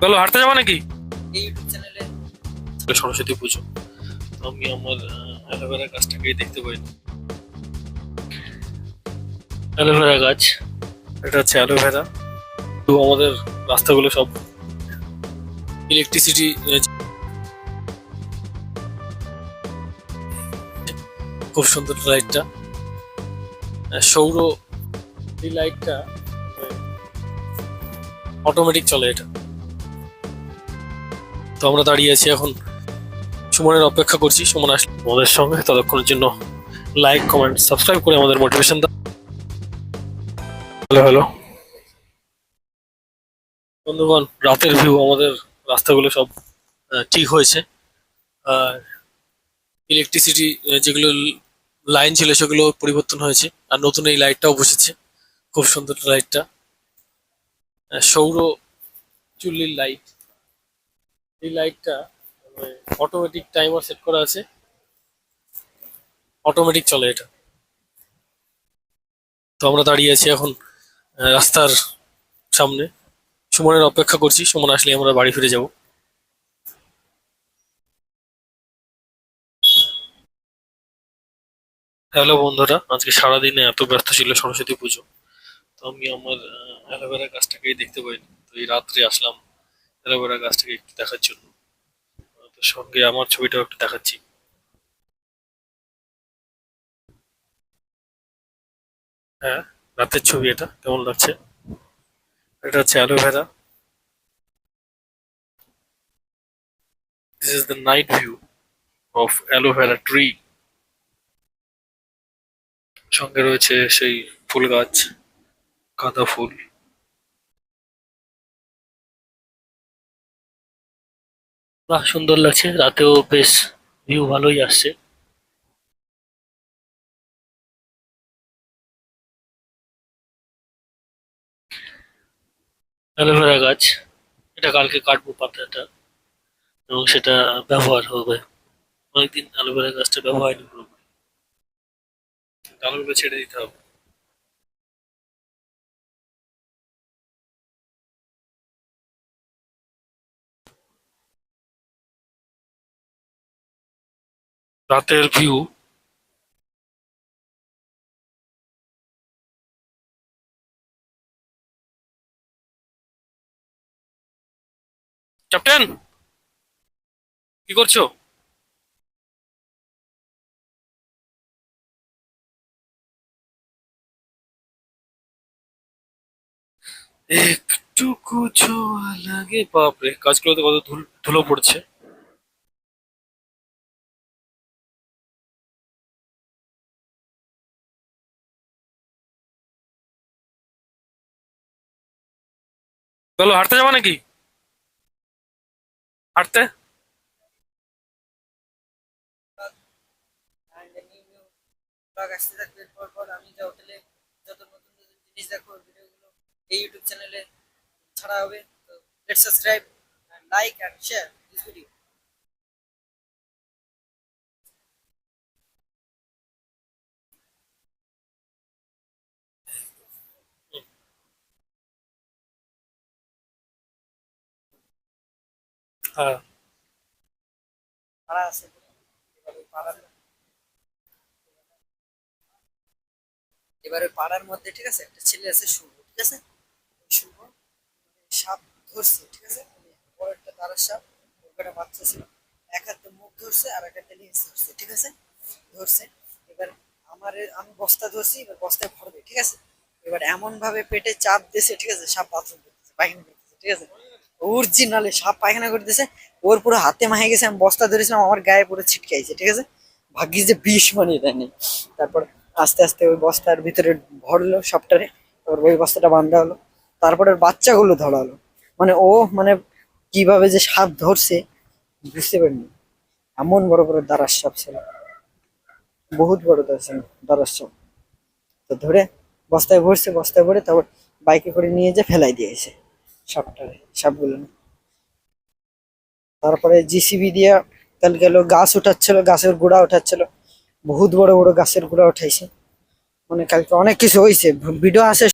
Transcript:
চলো হাঁটতে যাব নাকি? সরস্বতী পুজো। আমি আমার অ্যালোভেরা গাছটাকে দেখতে পাই। অ্যালোভেরা গাছ এটা হচ্ছে অ্যালোভেরা। তো আমাদের রাস্তাগুলো সব ইলেকট্রিসিটি খুব সুন্দর লাইটটা সৌর এই লাইটটা অটোমেটিক চলে এটা। তো আমরা দাঁড়িয়ে আছি এখন। সুমনের অপেক্ষা করছি। সুমন আসলে আমাদের সঙ্গে। ততক্ষণের জন্য লাইক কমেন্ট সাবস্ক্রাইব করে আমাদের মোটিভেশন দাও। Hello hello. বন্ধুগণ রাতের ভিউ আমাদের রাস্তাগুলো সব ঠিক হয়েছে। আর ইলেকট্রিসিটি যেগুলো লাইন ছিল সেগুলো পরিবর্তন হয়েছে। আর নতুন এই লাইটটাও বসেছে। খুব সুন্দর লাইটটা সৌর চুল্লির লাইট এই লাইটটা অটোমেটিক টাইমার সেট করা আছে। অটোমেটিক চলে এটা। তো আমরা দাঁড়িয়ে আছি এখন রাস্তার সামনে। সুমনের অপেক্ষা করছি। সুমন আসলে আমরা বাড়ি ফিরে যাব। হ্যালো বন্ধুরা, আজকে সারাদিনে এত ব্যস্ত ছিল সরস্বতী পুজো। তো আমি আমার অ্যালোভেরা গাছটাকেই দেখতে পাইনি। তো এই রাত্রে আসলাম অ্যালোভেরা গাছটাকে একটু দেখার জন্য। সঙ্গে আমার ছবিটাও একটু দেখাচ্ছি। হ্যাঁ রাতের ছবি এটা, কেমন লাগছে? এটা হচ্ছে aloe vera this is the night view of aloe vera tree সঙ্গে রয়েছে সেই ফুল গাছ, গাঁদা ফুল। বাহ, সুন্দর লাগছে। রাতেও বেশ ভিউ ভালোই আসছে। অ্যালোভেরা গাছ, এটা কালকে কাটবো পাতাটা, এবং সেটা ব্যবহার হবে। অনেকদিন অ্যালোভেরা গাছটা ব্যবহার হয়নি ছেড়ে দিতে হবে। রাতের ভিউ ক্যাপ্টেন কি করছ? একটু ছোঁয়া লাগে। বাপরে কাজগুলোতে কত ধুলো পড়ছে। চলো, হাঁটতে যাব নাকি? হাঁটতে? আসতে পর আমি হোটেলে যত নতুন জিনিস দেখো এই ইউটিউব চ্যানেলে ছাড়া হবে, তো let subscribe like and share this video হ্যাঁ। এবার পাড়ার মধ্যে, ঠিক আছে? একটা ছেলে আছে শুভ ঠিক আছে? শুভ সাপ ধরছে, ঠিক আছে? মানে বড় একটা তারার সাপ ওখানে বাচ্চা ছিল। এক হাতে মুখ ধরছে আর এক হাতে ধরছে, ঠিক আছে? ধরছে। এবার আমার, আমি বস্তা ধরছি, এবার বস্তায় ভরবে, ঠিক আছে? এবার এমন ভাবে পেটে চাপ দিয়েছে, ঠিক আছে? সাপ বাথরুম করতেছে পায়খানা করতেছে, ঠিক আছে? অরিজিনালে সাপ পায়খানা করতেছে, ওর পুরো হাতে মাহে গেছে, আমি বস্তা ধরেছিলাম, আমার গায়ে পুরো ছিটকাইছে ঠিক আছে? ভাগ্যিস যে বিষ মানিয়ে দেয়নি তারপর আস্তে আস্তে ওই বস্তার ভিতরে ভরলো সবটারে তারপর ওই বস্তাটা বান্ধা হলো, তারপরে বাচ্চাগুলো ধরা হলো। মানে ও মানে কীভাবে যে সাপ ধরছে, বুঝতে পারিনি। এমন বড় বড় দারাস সাপ ছিল। বহুত বড় দারাস সাপ তো ধরে বস্তায় ভরছে, বস্তায় ভরে তারপর বাইকে করে নিয়ে যে ফেলাই দিয়েছে। সাপটারে তারপরে জিসিবি দিয়া কালকে গেল, গাছ উঠাচ্ছিল, গাছের গুড়া উঠাচ্ছিল। বহুত বড় বড় গাছের গুড়া উঠাইছে। মানে কালকে অনেক কিছু হয়েছে ভিডিও আছে